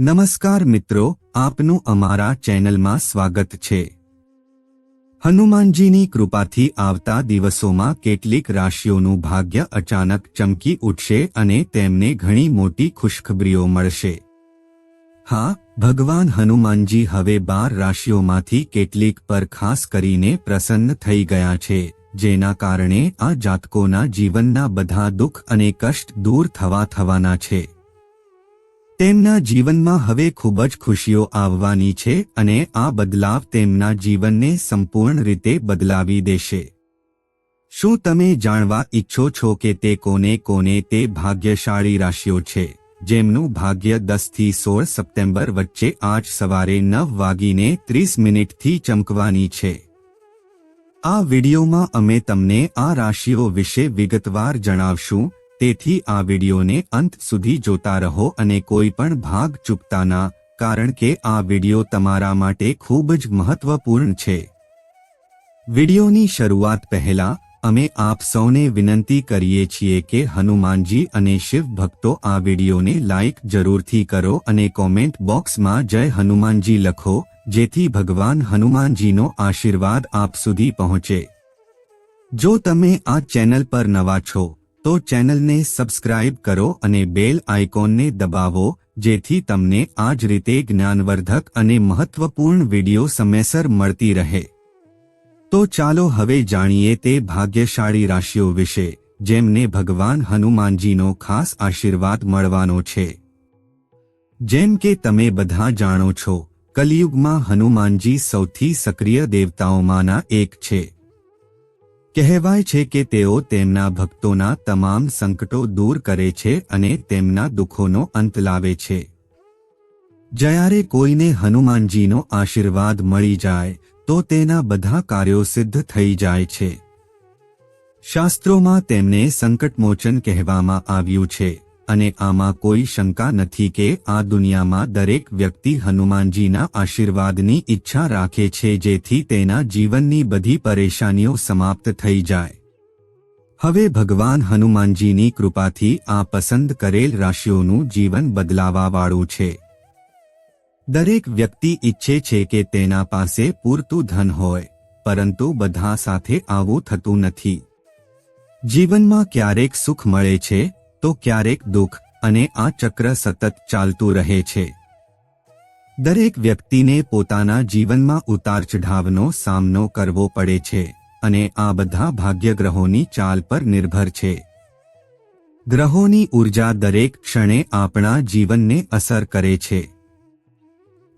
નમસ્કાર મિત્રો, આપનું અમારા ચેનલમાં સ્વાગત છે. હનુમાનજીની કૃપાથી આવતા દિવસોમાં કેટલીક રાશિઓનું ભાગ્ય અચાનક ચમકી ઉઠશે અને તેમને ઘણી મોટી ખુશખબરીઓ મળશે. હા, ભગવાન હનુમાનજી હવે બાર રાશિઓમાંથી કેટલીક પર ખાસ કરીને પ્રસન્ન થઈ ગયા છે, જેના કારણે આ જાતકોના જીવનના બધા દુઃખ અને કષ્ટ દૂર થવા થવાના છે. તેમના જીવનમાં હવે ખૂબ જ ખુશીઓ આવવાની છે અને આ બદલાવ તેમના જીવનને સંપૂર્ણ રીતે બદલાવી દેશે. શું તમે જાણવા ઈચ્છો છો કે તે કોને કોને તે ભાગ્યશાળી રાશિઓ છે? જેમનું ભાગ્ય દસથી સોળ સપ્ટેમ્બર વચ્ચે આજ સવારે નવ વાગીને ત્રીસ મિનિટથી ચમકવાની છે. આ વિડિયોમાં અમે તમને આ રાશિઓ વિશે વિગતવાર જણાવશું. તેથી આ વિડિયોને અંત સુધી જોતા રહો અને કોઈ પણ ભાગ ચૂકતા ના, કારણ કે આ વિડિયો તમારા માટે ખૂબ જ મહત્વપૂર્ણ છે. વિડિયોની શરૂઆત પહેલા, અમે આપ સૌને વિનંતી કરીએ છીએ કે હનુમાનજી અને શિવ ભક્તો આ વિડિયોને લાઇક જરૂરથી કરો અને કોમેન્ટ બોક્સમાં જય હનુમાનજી લખો, જેથી ભગવાન હનુમાનજીનો આશીર્વાદ આપ સુધી પહોંચે. જો તમે આ ચેનલ પર નવા છો તો ચેનલને સબસ્ક્રાઇબ કરો અને બેલ આઇકોનને દબાવો, જેથી તમને આ જ રીતે જ્ઞાનવર્ધક અને મહત્વપૂર્ણ વિડિયો સમયસર મળતી રહે. તો ચાલો હવે જાણીએ તે ભાગ્યશાળી રાશિઓ વિશે, જેમને ભગવાન હનુમાનજીનો ખાસ આશીર્વાદ મળવાનો છે. જેમ કે તમે બધા જાણો છો, કલિયુગમાં હનુમાનજી સૌથી સક્રિય દેવતાઓમાંના એક છે. કહેવાય છે કે તેઓ તેમના ભક્તોના તમામ સંકટો દૂર કરે છે અને તેમના દુઃખોનો અંત લાવે છે. જ્યારે કોઈને હનુમાનજીનો આશીર્વાદ મળી જાય, તો તેના બધા કાર્યો સિદ્ધ થઈ જાય છે. શાસ્ત્રોમાં તેમને સંકટમોચન કહેવામાં આવ્યું છે. અને આમાં કોઈ શંકા નથી કે આ દુનિયામાં દરેક વ્યક્તિ હનુમાનજીના આશીર્વાદની ઈચ્છા રાખે છે જેથી તેના જીવનની બધી પરેશાનીઓ સમાપ્ત થઈ જાય. હવે ભગવાન હનુમાનજીની કૃપાથી આ પસંદ કરેલ રાશિઓનું જીવન બદલાવાવાળું છે. દરેક વ્યક્તિ ઈચ્છે છે કે તેના પાસે પૂરતું ધન હોય, પરંતુ બધા સાથે આવું થતું નથી. જીવનમાં ક્યારેક સુખ મળે છે તો ક્યારેક દુઃખ અને આ ચક્ર સતત ચાલતું રહે છે. દરેક વ્યક્તિને પોતાના જીવનમાં ઉતાર ચઢાવનો સામનો કરવો પડે છે અને આ બધા ભાગ્યગ્રહોની ચાલ પર નિર્ભર છે. ગ્રહોની ઊર્જા દરેક ક્ષણે આપણા જીવનને અસર કરે છે.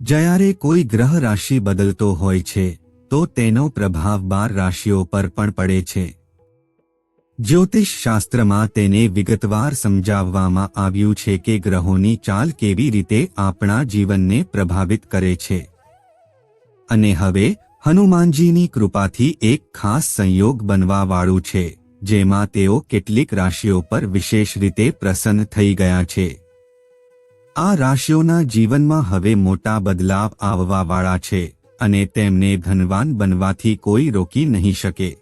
જ્યારે કોઈ ગ્રહ રાશિ બદલતો હોય છે, તો તેનો પ્રભાવ બાર રાશિઓ પર પણ પડે છે. જ્યોતિષ શાસ્ત્રમાં તેને વિગતવાર સમજાવવામાં આવ્યું છે કે ગ્રહોની ચાલ કેવી રીતે આપણા જીવનને પ્રભાવિત કરે છે. અને હવે, હનુમાનજીની કૃપાથી એક ખાસ સંયોગ બનવાવાળું છે, જેમાં તેઓ કેટલીક રાશિઓ પર વિશેષ રીતે પ્રસન્ન થઈ ગયા છે. આ રાશિઓના જીવનમાં હવે મોટા બદલાવ આવવાવાળા છે, અને તેમને ધનવાન બનવાથી કોઈ રોકી નહીં શકે.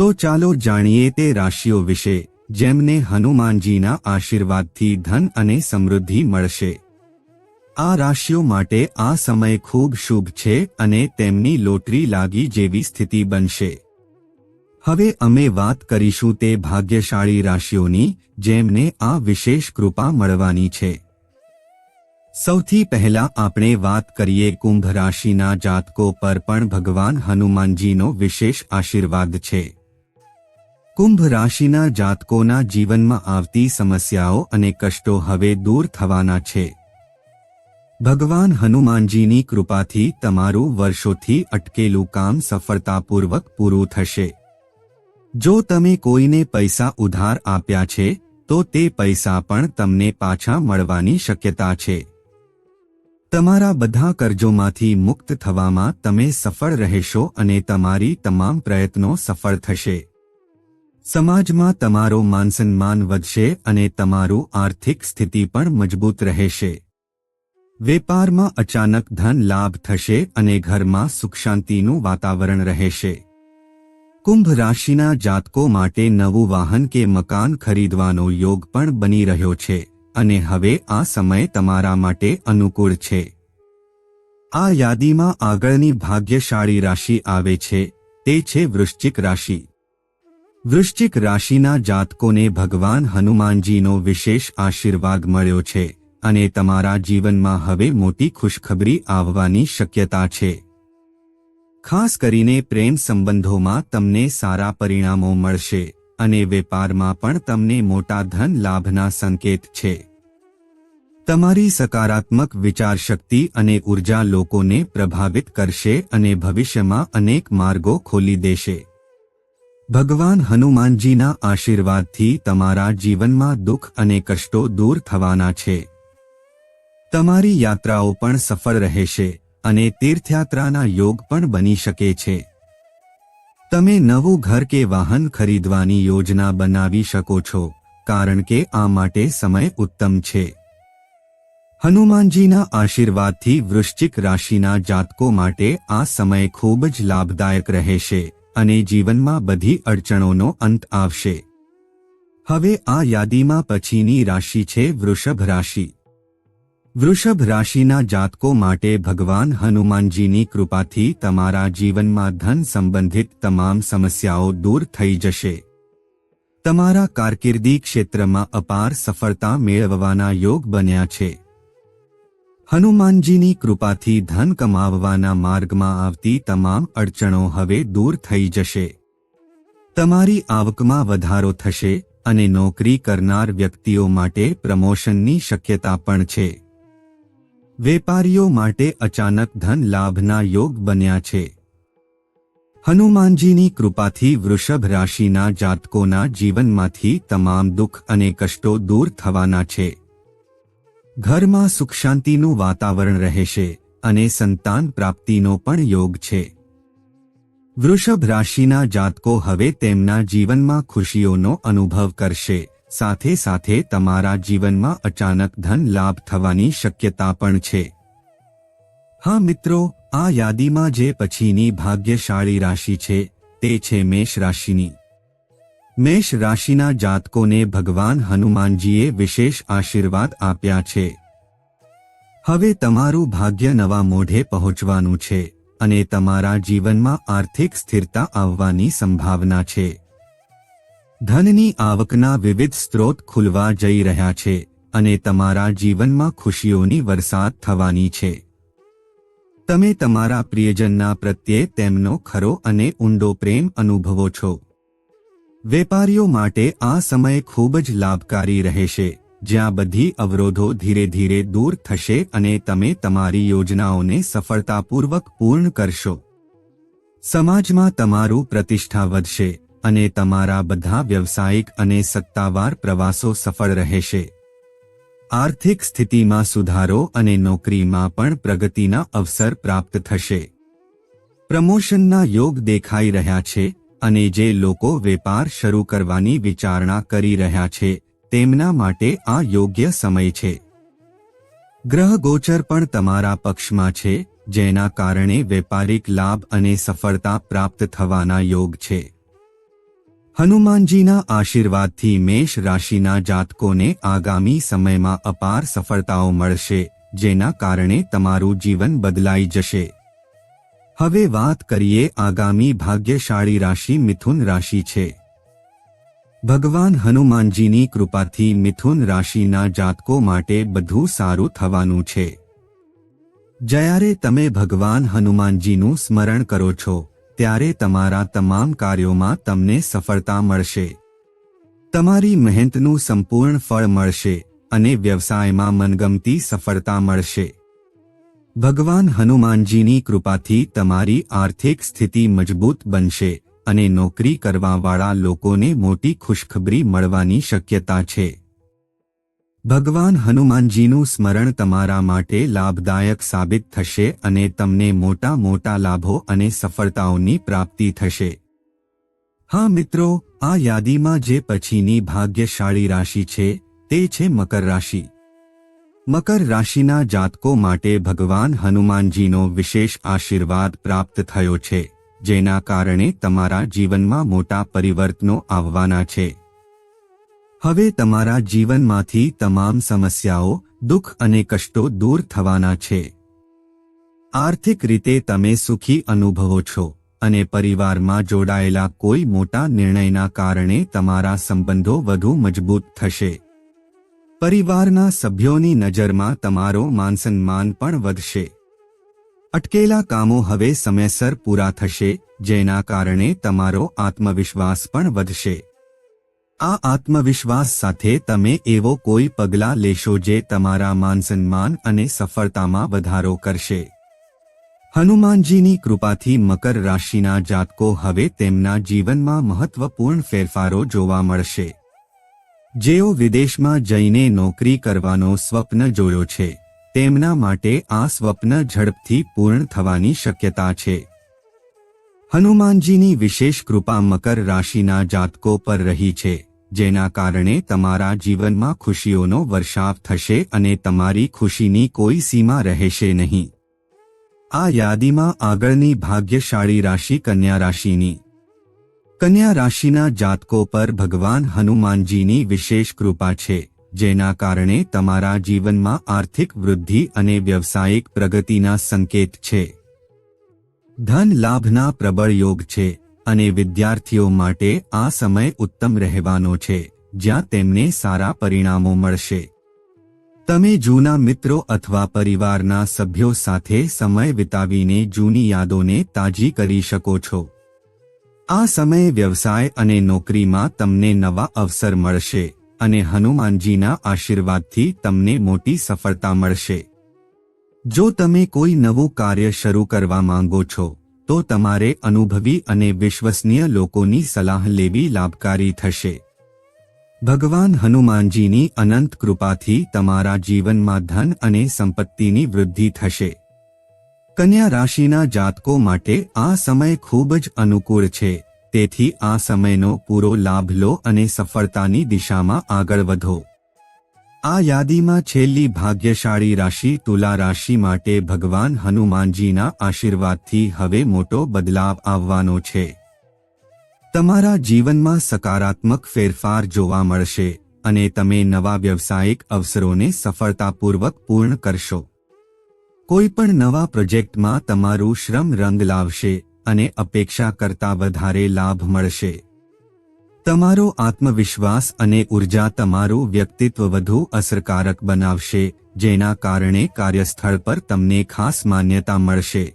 તો ચાલો જાણીએ તે રાશિઓ વિશે, જેમને હનુમાનજીના આશીર્વાદથી ધન અને સમૃદ્ધિ મળશે. આ રાશિઓ માટે આ સમય ખૂબ શુભ છે અને તેમની લોટરી લાગી જેવી સ્થિતિ બનશે. હવે અમે વાત કરીશું તે ભાગ્યશાળી રાશિઓની, જેમને આ વિશેષ કૃપા મળવાની છે. સૌથી પહેલા આપણે વાત કરીએ કુંભ રાશિના જાતકો પર પણ ભગવાન હનુમાનજીનો વિશેષ આશીર્વાદ છે. કુંભ રાશિના જાતકોના જીવનમાં આવતી સમસ્યાઓ અને કષ્ટો હવે દૂર થવાના છે. ભગવાન હનુમાનજીની કૃપાથી તમારું વર્ષોથી અટકેલું કામ સફળતાપૂર્વક પૂરું થશે. જો તમે કોઈને પૈસા ઉધાર આપ્યા છે, તો તે પૈસા પણ તમને પાછા મળવાની શક્યતા છે. તમારા બધા કર્જોમાંથી મુક્ત થવામાં તમે સફળ રહેશો અને તમારી તમામ પ્રયત્નો સફળ થશે. સમાજમાં તમારો માનસન્માન વધશે અને તમારું આર્થિક સ્થિતિ પણ મજબૂત રહેશે. વેપારમાં અચાનક ધન લાભ થશે અને ઘરમાં સુખ શાંતિનું વાતાવરણ રહેશે. કુંભ રાશિના જાતકો માટે નવું વાહન કે મકાન ખરીદવાનો યોગ પણ બની રહ્યો છે અને હવે આ સમય તમારા માટે અનુકૂળ છે. આ યાદીમાં આગળની ભાગ્યશાળી રાશિ આવે છે, તે છે વૃશ્ચિક રાશિ. વૃશ્ચિક રાશિના જાતકોને ભગવાન હનુમાનજીનો વિશેષ આશીર્વાદ મળ્યો છે અને તમારા જીવનમાં હવે મોટી ખુશખબરી આવવાની શક્યતા છે. ખાસ કરીને પ્રેમ સંબંધોમાં તમને સારા પરિણામો મળશે અને વેપારમાં પણ તમને મોટા ધન લાભના સંકેત છે. તમારી સકારાત્મક વિચારશક્તિ અને ઊર્જા લોકોને પ્રભાવિત કરશે અને ભવિષ્યમાં અનેક માર્ગો ખોલી દેશે. ભગવાન હનુમાનજીના આશીર્વાદથી તમારા જીવનમાં દુઃખ અને કષ્ટો દૂર થવાના છે. તમારી યાત્રાઓ પણ સફળ રહેશે અને તીર્થયાત્રાના યોગ પણ બની શકે છે. તમે નવું ઘર કે વાહન ખરીદવાની યોજના બનાવી શકો છો, કારણ કે આ માટે સમય ઉત્તમ છે. હનુમાનજીના આશીર્વાદથી વૃશ્ચિક રાશિના જાતકો માટે આ સમય ખૂબ જ લાભદાયક રહેશે. અને જીવનમાં બધી અડચણોનો અંત આવશે. હવે આ યાદીમાં પછીની રાશિ છે વૃષભ રાશિ. વૃષભ રાશિના જાતકો માટે ભગવાન હનુમાનજીની કૃપાથી તમારા જીવનમાં ધન સંબંધિત તમામ સમસ્યાઓ દૂર થઈ જશે. તમારા કારકિર્દી ક્ષેત્રમાં અપાર સફળતા મેળવવાના યોગ બન્યા છે. હનુમાનજીની કૃપાથી ધન કમાવવાના માર્ગમાં આવતી તમામ અડચણો હવે દૂર થઈ જશે. તમારી આવકમાં વધારો થશે અને નોકરી કરનાર વ્યક્તિઓ માટે પ્રમોશનની શક્યતા પણ છે. વેપારીઓ માટે અચાનક ધન લાભના યોગ બન્યા છે. હનુમાનજીની કૃપાથી વૃષભ રાશિના જાતકોના જીવનમાંથી તમામ દુઃખ અને કષ્ટો દૂર થવાના છે. ઘરમાં સુખ શાંતિનું વાતાવરણ રહેશે અને સંતાન પ્રાપ્તિનો પણ યોગ છે. વૃષભ રાશિના જાતકો હવે તેમના જીવનમાં ખુશીઓનો અનુભવ કરશે. સાથે સાથે તમારા જીવનમાં અચાનક ધન લાભ થવાની શક્યતા પણ છે. હા મિત્રો, આ યાદીમાં જે પછીની ભાગ્યશાળી રાશિ છે, તે છે મેષ રાશિની. મેષ રાશિના જાતકોને ભગવાન હનુમાનજીએ વિશેષ આશીર્વાદ આપ્યા છે. હવે તમારું ભાગ્ય નવા મોઢે પહોંચવાનું છે અને તમારા જીવનમાં આર્થિક સ્થિરતા આવવાની સંભાવના છે. ધનની આવકના વિવિધ સ્ત્રોત ખુલવા જઈ રહ્યા છે અને તમારા જીવનમાં ખુશીઓની વરસાદ થવાની છે. તમે તમારા પ્રિયજનના પ્રત્યે તેમનો ખરો અને ઊંડો પ્રેમ અનુભવો છો. વેપારીઓ માટે આ સમય ખૂબ જ લાભકારી રહેશે. જ્યાં બધી અવરોધો ધીરે ધીરે દૂર થશે અને તમે તમારી યોજનાઓને સફળતાપૂર્વક પૂર્ણ કરશો. સમાજમાં તમારું પ્રતિષ્ઠા વધશે અને તમારા બધા વ્યવસાયિક અને સત્તાવાર પ્રવાસો સફળ રહેશે. આર્થિક સ્થિતિમાં સુધારો અને નોકરીમાં પણ પ્રગતિના અવસર પ્રાપ્ત થશે. પ્રમોશનના યોગ દેખાઈ રહ્યા છે અને જે લોકો વેપાર શરૂ કરવાની વિચારણા કરી રહ્યા છે, તેમના માટે આ યોગ્ય સમય છે. ગ્રહ ગોચર પણ તમારા પક્ષમાં છે, જેના કારણે વેપારિક લાભ અને સફળતા પ્રાપ્ત થવાના યોગ છે. હનુમાનજીના આશીર્વાદથી મેષ રાશિના જાતકોને આગામી સમયમાં અપાર સફળતાઓ મળશે, જેના કારણે તમારું જીવન બદલાઈ જશે. હવે વાત કરીએ આગામી ભાગ્યશાળી રાશિ મિથુન રાશિ છે. ભગવાન હનુમાનજીની કૃપાથી મિથુન રાશિના જાતકો માટે બધું સારું થવાનું છે. જ્યારે તમે ભગવાન હનુમાનજીનું સ્મરણ કરો છો, ત્યારે તમારા તમામ કાર્યોમાં તમને સફળતા મળશે. તમારી મહેનતનું સંપૂર્ણ ફળ મળશે અને વ્યવસાયમાં મનગમતી સફળતા મળશે. ભગવાન હનુમાનજીની કૃપાથી તમારી આર્થિક સ્થિતિ મજબૂત બનશે અને નોકરી કરવાવાળા લોકોને મોટી ખુશખબરી મળવાની શક્યતા છે. ભગવાન હનુમાનજીનું સ્મરણ તમારા માટે લાભદાયક સાબિત થશે અને તમને મોટા મોટા લાભો અને સફળતાઓની પ્રાપ્તિ થશે. હા મિત્રો, આ યાદીમાં જે પછીની ભાગ્યશાળી રાશિ છે, તે છે મકર રાશિ. મકર રાશિના જાતકો માટે ભગવાન હનુમાનજીનો વિશેષ આશીર્વાદ પ્રાપ્ત થયો છે, જેના કારણે તમારા જીવનમાં મોટા પરિવર્તનો આવવાના છે. હવે તમારા જીવનમાંથી તમામ સમસ્યાઓ, દુઃખ અને કષ્ટો દૂર થવાના છે. આર્થિક રીતે તમે સુખી અનુભવો છો અને પરિવારમાં જોડાયેલા કોઈ મોટા નિર્ણયના કારણે તમારા સંબંધો વધુ મજબૂત થશે. પરિવારના સભ્યોની નજરમાં તમારો માનસન્માન પણ વધશે. અટકેલા કામો હવે સમયસર પૂરા થશે, જેના કારણે તમારો આત્મવિશ્વાસ પણ વધશે. આ આત્મવિશ્વાસ સાથે તમે એવો કોઈ પગલાં લેશો જે તમારા માનસન્માન અને સફળતામાં વધારો કરશે. હનુમાનજીની કૃપાથી મકર રાશિના જાતકો હવે તેમના જીવનમાં મહત્વપૂર્ણ ફેરફારો જોવા મળશે. જેઓ વિદેશમાં જઈને નોકરી કરવાનો સ્વપ્ન જોયો છે, તેમના માટે આ સ્વપ્ન ઝડપથી પૂર્ણ થવાની શક્યતા છે. હનુમાનજીની વિશેષ કૃપા મકર રાશિના જાતકો પર રહી છે, જેના કારણે તમારા જીવનમાં ખુશીઓનો વર્ષાવ થશે અને તમારી ખુશીની કોઈ સીમા રહેશે નહીં. આ યાદીમાં આગળની ભાગ્યશાળી રાશિ કન્યા રાશિની કન્યા રાશિના જાતકો પર ભગવાન હનુમાનજીની વિશેષ કૃપા છે, જેના કારણે તમારા જીવનમાં આર્થિક વૃદ્ધિ અને વ્યવસાયિક પ્રગતિના સંકેત છે. ધન લાભના પ્રબળ યોગ છે, અને વિદ્યાર્થીઓ માટે આ સમય ઉત્તમ રહેવાનો છે, જ્યાં તેમને સારા પરિણામો મળશે. તમે જૂના મિત્રો અથવા પરિવારના સભ્યો સાથે સમય વિતાવીને જૂની યાદોને તાજી કરી શકો છો. આ સમયે વ્યવસાય અને નોકરીમાં તમને નવા અવસર મળશે અને હનુમાનજીના આશીર્વાદથી તમને મોટી સફળતા મળશે. જો તમે કોઈ નવું કાર્ય શરૂ કરવા માંગો છો, તો તમારે અનુભવી અને વિશ્વસનીય લોકોની સલાહ લેવી લાભકારી થશે. ભગવાન હનુમાનજીની અનંત કૃપાથી તમારા જીવનમાં ધન અને સંપત્તિની વૃદ્ધિ થશે. કન્યા રાશિના જાતકો માટે આ સમય ખૂબ જ અનુકૂળ છે. તેથી આ સમયનો પૂરો લાભ લો અને સફળતાની દિશામાં આગળ વધો. આ યાદીમાં છેલ્લી ભાગ્યશાળી રાશિ તુલા રાશિ માટે ભગવાન હનુમાનજીના આશીર્વાદથી હવે મોટો બદલાવ આવવાનો છે. તમારા જીવનમાં સકારાત્મક ફેરફાર જોવા મળશે અને તમે નવા વ્યવસાયિક અવસરોને સફળતાપૂર્વક પૂર્ણ કરશો. કોઈપણ નવા પ્રોજેક્ટમાં તમારું શ્રમ રંગ લાવશે અને અપેક્ષા કરતાં વધારે લાભ મળશે. તમારો આત્મવિશ્વાસ અને ઊર્જા તમારું વ્યક્તિત્વ વધુ અસરકારક બનાવશે, જેના કારણે કાર્યસ્થળ પર તમને ખાસ માન્યતા મળશે.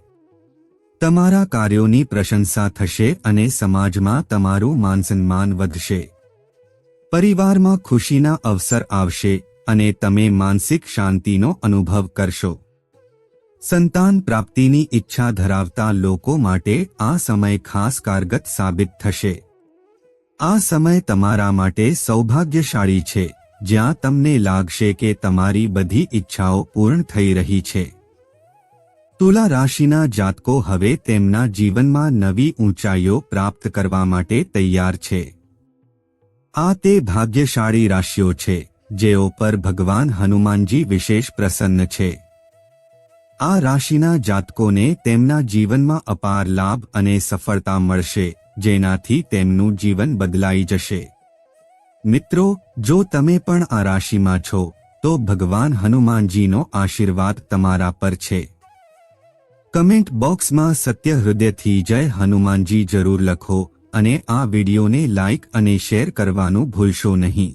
તમારા કાર્યોની પ્રશંસા થશે અને સમાજમાં તમારું માનસન્માન વધશે. પરિવારમાં ખુશીના અવસર આવશે અને તમે માનસિક શાંતિનો અનુભવ કરશો. સંતાન પ્રાપ્તિની ઈચ્છા ધરાવતા લોકો માટે આ સમય ખાસ કારગત સાબિત થશે. આ સમય તમારા માટે સૌભાગ્યશાળી છે, જ્યાં તમને લાગશે કે તમારી બધી ઈચ્છાઓ પૂર્ણ થઈ રહી છે. તુલા રાશિના જાતકો હવે તેમના જીવનમાં નવી ઊંચાઈઓ પ્રાપ્ત કરવા માટે તૈયાર છે. આ તે ભાગ્યશાળી રાશિઓ છે, જેઓ પર ભગવાન હનુમાનજી વિશેષ પ્રસન્ન છે. આ રાશિના જાતકોને તેમના જીવનમાં અપાર લાભ અને સફળતા મળશે, જેનાથી તેમનું જીવન બદલાઈ જશે. મિત્રો, જો તમે પણ આ રાશિમાં છો, તો ભગવાન હનુમાનજીનો આશીર્વાદ તમારા પર છે. કમેન્ટ બોક્સમાં સત્ય હૃદયથી જય હનુમાનજી જરૂર લખો અને આ વિડીયોને લાઇક અને શેર કરવાનું ભૂલશો નહીં.